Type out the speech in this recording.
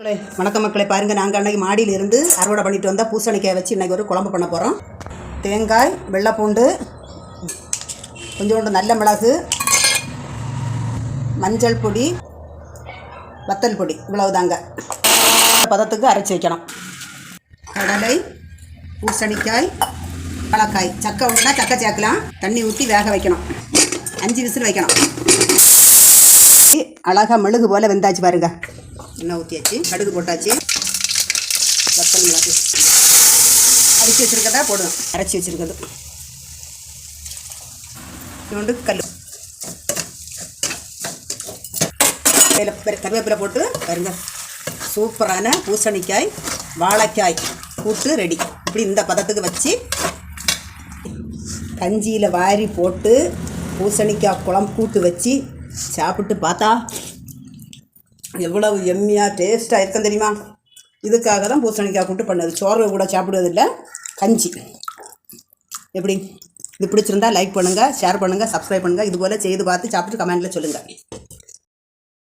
மக்களே வணக்கம் மக்களை. பாருங்கள் நாங்கள் அன்னைக்கு மாடியிலிருந்து அறுவடை பண்ணிட்டு வந்தால் பூசணிக்காய் வச்சு இன்றைக்கி ஒரு குழம்பு பண்ண போகிறோம் தேங்காய் வெள்ளைப்பூண்டு கொஞ்சோண்டு நல்ல மிளகு மஞ்சள் பொடி வத்தல் பொடி இவ்வளவு தாங்க பதத்துக்கு அரைச்சி வைக்கணும். கடலை பூசணிக்காய் பழக்காய் சக்கை ஒன்றுனா சக்கை சேர்க்கலாம். தண்ணி ஊற்றி வேக வைக்கணும். அஞ்சு விசில் வைக்கணும். அழகா மெழுகு போல் வெந்தாச்சு பாருங்க. எண்ணெய் ஊற்றியாச்சு கடுகு போட்டாச்சு. வத்தல் மிளகு அரைச்சி வச்சுருக்கதா போடணும். அரைச்சி வச்சுருக்கிறது. இது கல் கருவேப்பிலை போட்டு பாருங்க. சூப்பரான பூசணிக்காய் வாழைக்காய் கூட்டு ரெடி இப்படி இந்த பதத்துக்கு வச்சு கஞ்சியில் வாரி போட்டு பூசணிக்காய் குழம்பு கூட்டு வச்சு சாப்பிட்டு பார்த்தா எவ்வளவு எம்மியாக டேஸ்ட்டாக இருக்கும் தெரியுமா? இதுக்காக தான் பூசணிக்காய் கூட்டு பண்ணது. சோறு கூட சாப்பிடுவதில்லை. கஞ்சி. எப்படி? இது பிடிச்சிருந்தா லைக் பண்ணுங்கள் ஷேர் பண்ணுங்கள் சப்ஸ்கிரைப் பண்ணுங்கள் இது போல் செய்து பார்த்து சாப்பிட்டு கமெண்ட்டில் சொல்லுங்கள்